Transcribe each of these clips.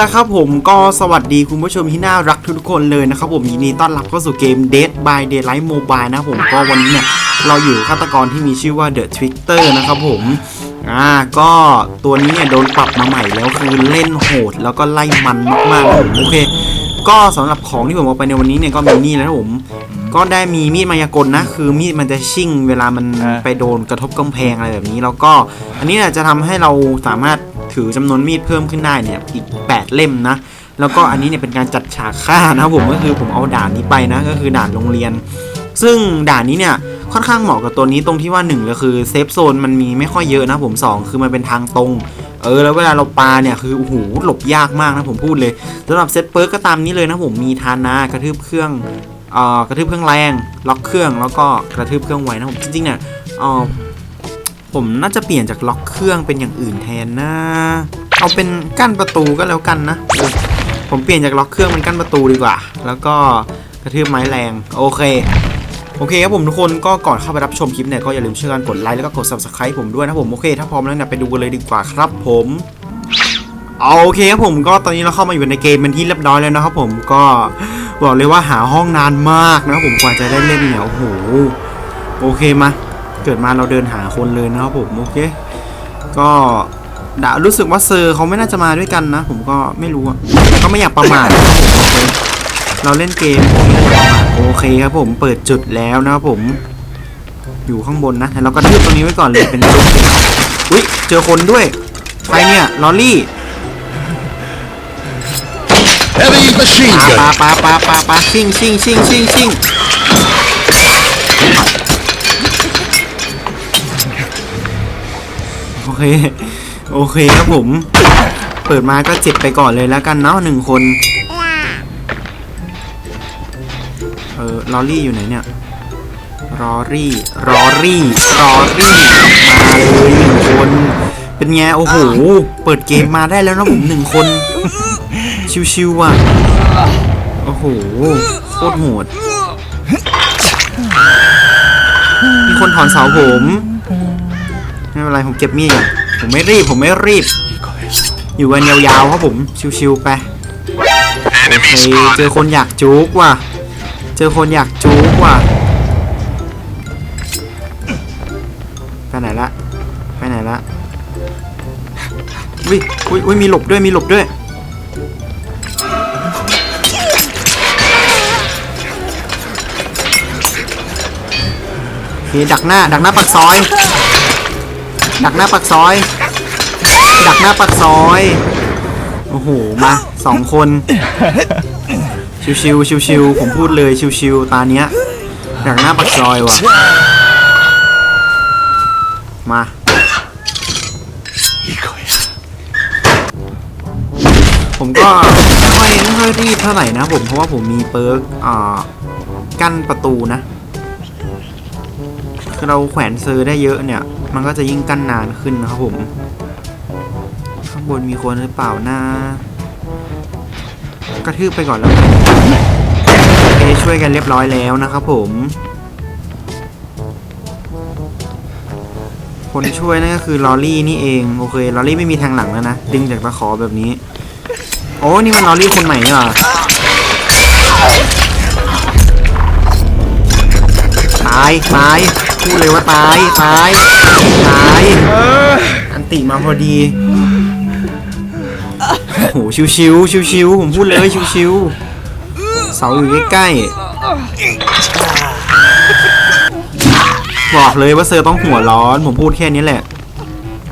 ละครับผมก็สวัสดีคุณผู้ชมที่น่ารักทุกๆคนเลยนะครับผมยินดีต้อนรับเข้าสู่เกม Dead by Daylight Mobile นะครับผมก็วันนี้เนี่ยเราอยู่ฆาตกรที่มีชื่อว่า The Twitter นะครับผมอ่าก็ตัวนี้เนี่ยโดนปรับมาใหม่แล้วคือเล่นโหดแล้วก็ไล่มันมากๆครับผมโอเค ก็สำหรับของที่ผมเอาไปในวันนี้เนี่ยก็มีนี่นะครับผมก็ได้มีมีดมายากลนะ คือมีดมันจะชิ่งเวลามันอ่าไปโดนกระทบกำแพงอะไรแบบนี้ แล้วก็อันนี้เนี่ยจะทำให้เราสามารถ ถือจำนวนมีดเพิ่มขึ้นได้เนี่ยอีก 8 เล่มนะ แล้วก็อันนี้เนี่ยเป็นการจัดฉากฆ่านะผมก็คือผมเอาด่านนี้ไปนะก็คือด่านโรงเรียน ซึ่งด่านนี้เนี่ยค่อนข้างเหมาะกับตัวนี้ตรงที่ว่า1เลยคือเซฟโซนมันมีไม่ค่อยเยอะนะผมสองคือมันเป็นทางตรงเออแล้วเวลาเราปาเนี่ยคือโอ้โหหลบยากมากนะผมพูดเลยสำหรับเซตเปิร์กก็ตามนี้เลยนะผมมีทานากระทืบเครื่องเอ่อกระทืบเครื่องแรงล็อกเครื่องแล้วก็กระทืบเครื่องไวนะผมจริงๆเนี่ยเอ่อ ผมน่าจะเปลี่ยนจากล็อกเครื่องเป็นอย่างอื่นแทนนะ เอาเป็นกั้นประตูก็แล้วกันนะ ผมเปลี่ยนจากล็อกเครื่องเป็นกั้นประตูดีกว่า แล้วก็กระทืบไม้แรง โอเค โอเคครับผมทุกคนก็ก่อนเข้าไปรับชมคลิปเนี่ยก็อย่าลืมช่วยกันกดไลค์แล้วก็กด subscribe ผมด้วยนะผมโอเค ถ้าพร้อมแล้วเนี่ยไปดูกันเลยดีกว่าครับผมโอเคครับผมก็ตอนนี้เราเข้ามาอยู่ในเกมเป็นที่เรียบร้อยแล้วนะครับผมก็บอกเลยว่าหาห้องนานมากนะครับผมกว่าจะได้เล่นเนี่ยโอ้โหโอเคมา กิดมาเราเดินหาคนเลยนะครับผมโอเคก็ดารู้สึกว่าเซอร์เขาไม่น่าจะมาด้วยกันนะ ผมก็ไม่รู้อะแต่ก็ไม่อยากประมาทโอเคเราเล่นเกมโอเคครับผมเปิดจุดแล้วนะครับผม อยู่ข้างบนนะแต่เราก็ทืบตรงนี้ไว้ก่อนเลยเป็นจุดอุ้ยเจอคนด้วยใครเนี่ยลอรี่ Heavy machine ปา gun. ปาปาปาปาชิงชิงชิงชิงชิง โอเค โอเคครับผม เปิดมาก็เจ็บไปก่อนเลยแล้วกันเนาะหนึ่งคน เออลอรี่อยู่ไหนเนี่ยรอรี่รอรี่รอรี่มาเลยหนึ่งคน เป็นไงโอ้โห เปิดเกมมาได้แล้วนะผมหนึ่งคน ชิวๆอะ โอ้โห โคตรโหดมีคนถอนเสาผม ไม่เป็นไรผมเก็บมีดก่อนผมไม่รีบผมไม่รีบ อยู่กันยาวๆครับผมชิวๆไปโอเคเจอคนอยากจุกว่ะ เจอคนอยากจุกว่ะไปไหนละไปไหนละอุ้ยอุ้ยอุ้ยมีหลบด้วยมีหลบด้วยโอเคดักหน้าดักหน้าปักซอย ดักหน้าปักซอย ดักหน้าปักซอย โอ้โห มาสองคน ชิวๆชิวๆผมพูดเลยชิวๆตาเนี้ย ดักหน้าปักซอยว่ะ มาผมก็ไม่ค่อยไม่ค่อยรีบเท่าไหร่นะผมเพราะว่าผมมีเปิร์กอ่ากั้นประตูนะ เราแขวนเซอร์ได้เยอะเนี่ย มันก็จะยิ่งกั้นนานขึ้นนะครับผม ข้างบนมีคนหรือเปล่านะ กระทืบไปก่อนแล้วกันโอช่วยกันเรียบร้อยแล้วนะครับผม คนช่วยนั่นก็คือลอรี่นี่เอง โอเคลอรี่ไม่มีทางหลังแล้วนะ ดึงจากตะขอแบบนี้ โอ้นี่มันลอรี่คนใหม่นี่หรอตายตาย พูดเลยว่าตาย ตาย ตาย อันติมาพอดี โอ้โห ชิวๆ ชิวๆ ผมพูดเลยชิวๆ เสาอยู่ใกล้ๆ บอกเลยว่าเซอร์ต้องหัวร้อน ผมพูดแค่นี้แหละ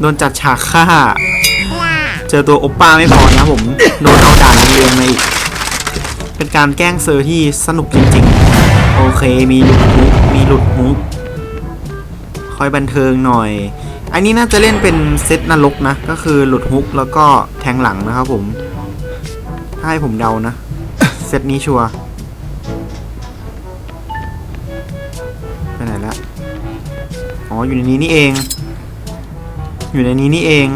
โดนจัดฉากฆ่า เจอตัวโอปป้าไม่พอนะผม โดนเอาด่านเรียงมาอีก เป็นการแกล้งเซอร์ที่สนุกจริงๆ โอเค มีหลุดฮุกมีหลุดฮุก คอยบันเทิงหน่อย อันนี้น่าจะเล่นเป็นเซตนรกนะ ก็คือหลุดฮุกแล้วก็แทงหลังนะครับผมถ้าให้ผมเดานะ เซตนี้ชัวร์ไปไหนละอ๋อ อยู่ในนี้นี่เอง อยู่ในนี้นี่เอง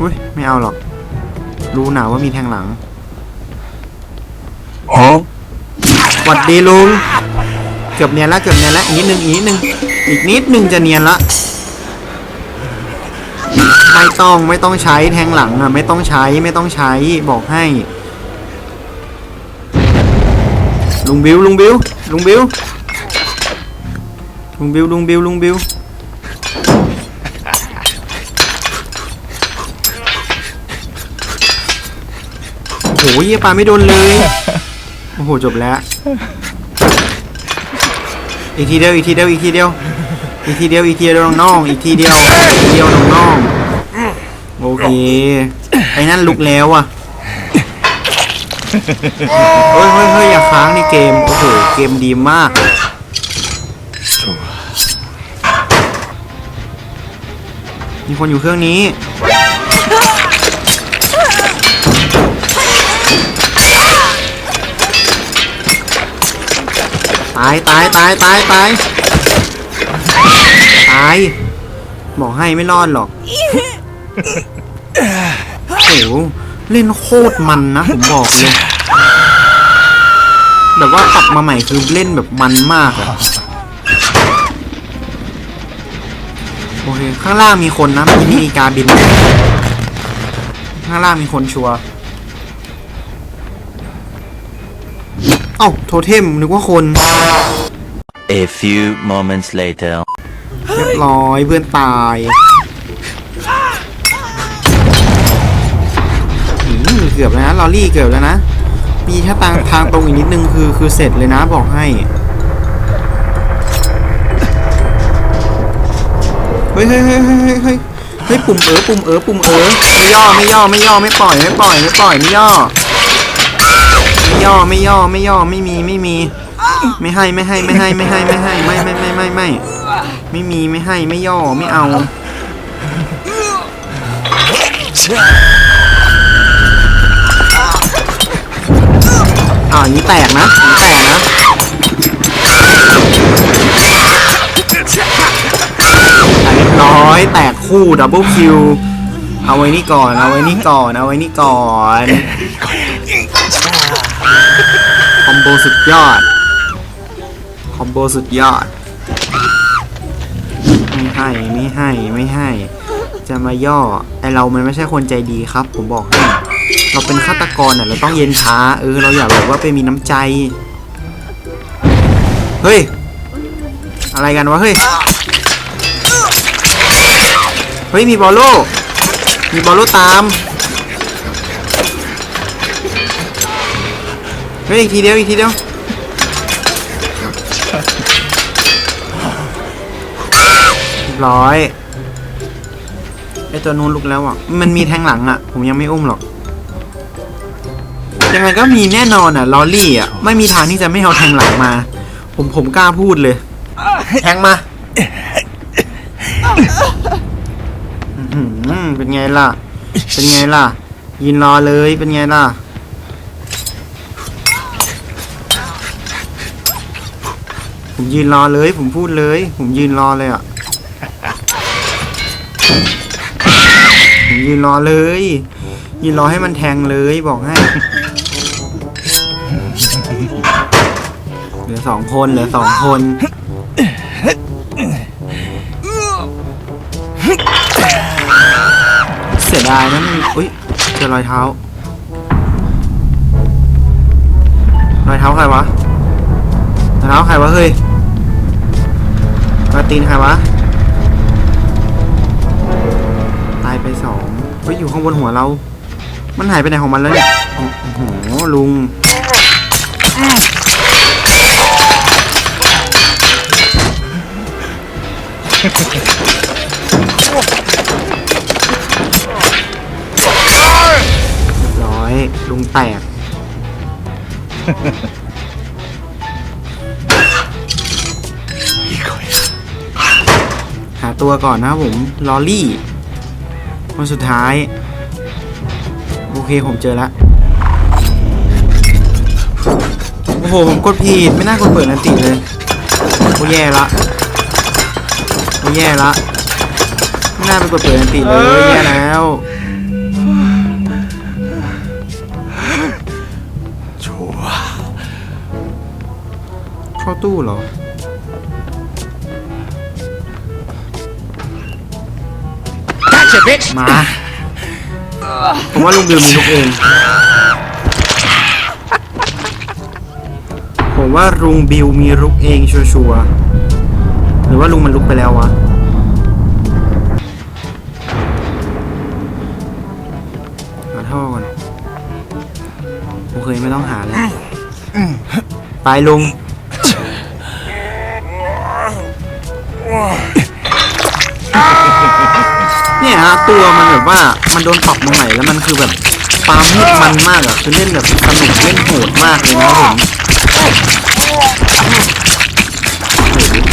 อุ้ย ไม่เอาหรอก รู้หนาว่ามีแทงหลัง Huh? หวัดดีลุง เกือบเนียนละเกือบเนียนละอีกนิดนึงอีกนิดนึง อีกนิดนึงจะเนียนละ ไม่ต้องไม่ต้องใช้แทงหลังอะ ไม่ต้องใช้ไม่ต้องใช้บอกให้ ลุงบิวลุงบิวลุงบิวลุงบิวลุงบิวลุงบิวโอ้ยปลาไม่โดนเลย โอ้โห จบแล้ว อีกทีเดียวอีกทีเดียวอีกทีเดียวอีกทีเดียวอีกทีเดียวน้องอีกทีเดียวอีกทีเดียวน้องโอเคไอ้นั่นลุกแล้วอะเฮ้ยเฮ้ยเฮ้ยอย่าค้างในเกมโอ้โหเกมดีมากมีคนอยู่เครื่องนี้ ตายตายตายตายตายตายบอกให้ไม่รอดหรอกโอ้โหเล่นโคตรมันนะผมบอกเลยแบบว่าปรับมาใหม่คือเล่นแบบมันมากอะโอเคข้างล่างมีคนนะมีมีกาบิน ข้างล่างมีคนชัวร์ เอ้าโทเทมนึกว่าคน A few moments later. เรียบร้อยเพื่อนตายอืมเกือบแล้วนะลอรี่เกือบแล้วนะ มีแค่ทางทางตรงอีกนิดนึงคือคือเสร็จเลยนะบอกให้เฮ้ยเฮ้ยเฮ้ยเฮ้ยเฮ้ยเฮ้ยเฮ้ยปุ่มเออปุ่มเออปุ่มเออไม่ย่อไม่ย่อไม่ย่อไม่ปล่อยไม่ปล่อยไม่ปล่อยไม่ย่อไม่ ย่อไม่ย่อไม่ย่อไม่มีไม่มี ไม่ให้ไม่ให้ไม่ให้ไม่ให้ไม่ให้ไม่ไม่ไม่ไม่ไม่ไม่มีไม่ให้ไม่ย่อไม่เอาอ่าอนี้แตกนะนี้แตกนะเรียบร้อยแตกคู่ดับเบิลคิวเอาไว้นี่ก่อนเอาไว้นี่ก่อนเอาไว้นี่ก่อน คอมโบสุดยอด คอมโบสุดยอด ไม่ให้ไม่ให้ไม่ให้ จะมาย่อ ไอเรามันไม่ใช่คนใจดีครับ ผมบอกให้เราเป็นฆาตกรอะเราต้องเย็นช้า เออ เราอยากแบบว่าไปมีน้ำใจ เฮ้ย อะไรกันวะ เฮ้ย เฮ้ย มีบอลโล มีบอลโลตาม เฮ้ยอีกทีเดียวอีกทีเดียวร้อยไอตัวนู้นลุกแล้วอะ มันมีแทงหลังอะ ผมยังไม่อุ้มหรอก ยังไงก็มีแน่นอนอะลอรี่อะ ไม่มีทางที่จะไม่เอาแทงหลังมา ผมผมกล้าพูดเลย แทงมาอือเป็นไงล่ะ เป็นไงล่ะ ยินรอเลย เป็นไงล่ะ ผมยืนรอเลย ผมพูดเลย ผมยืนรอเลยอะ ผมยืนรอเลย ยืนรอให้มันแทงเลยบอกให้ เหลือสองคนเหลือสองคนเสียดายนะมันอุ้ยเจอรอยเท้า รอยเท้าใครวะ รอยเท้าใครวะเฮ้ย รอยตีนใครวะ ตายไปสองเฮ้ยอยู่ข้างบนหัวเรา มันหายไปไหนของมันแล้วเนี่ย โอ้โห ลุง ร้อย ลุงแตก ตัวก่อนนะครับผมลอรี่คนสุดท้าย โอเคผมเจอแล้วโอ้โห ผมกดผิด ไม่น่ากดเปิดนันติเลยโอ้แย่ละโอ้แย่ละไม่น่าไปกดเปิดนันติเลยแย่แล้วเข้าตู้เหรอ Got Gotcha, bitch! มา ผมว่าลุงบิวมีลุกเอง ผมว่าลุงบิวมีลุกเองชัวร์ๆหรือว่าลุงมันลุกไปแล้ววะหาท่อก่อนโอเคไม่ต้องหาแล้วไปลุงเนี่ย ฮะตัวมันแบบว่ามันโดนปรับมาใหม่แล้วมันคือแบบปาล์มมีดมันมากอะคือเล่นแบบสนุกเล่นโหดมากเลยนะผม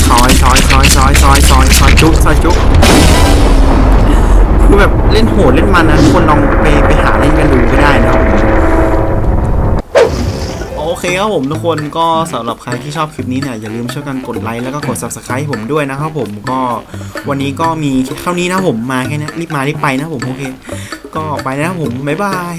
ซอยซอยซอยซอยซอยซอยซอยจุ๊บซอยจุ๊บคือแบบเล่นโหดเล่นมันนะทุกคนลองไปไปหาเล่นกันดูก็ได้นะ เคครับผมทุกคนก็สำหรับใครที่ชอบคลิปนี้เนี่ยอย่าลืมช่วยกันกดไลค์แล้วก็กด subscribe ให้ผมด้วยนะครับผมก็วันนี้ก็มีเท่านี้นะผมมาแค่นี้รีบมารีบไปนะผมโอเค ก็ไปนะผมบ๊ายบาย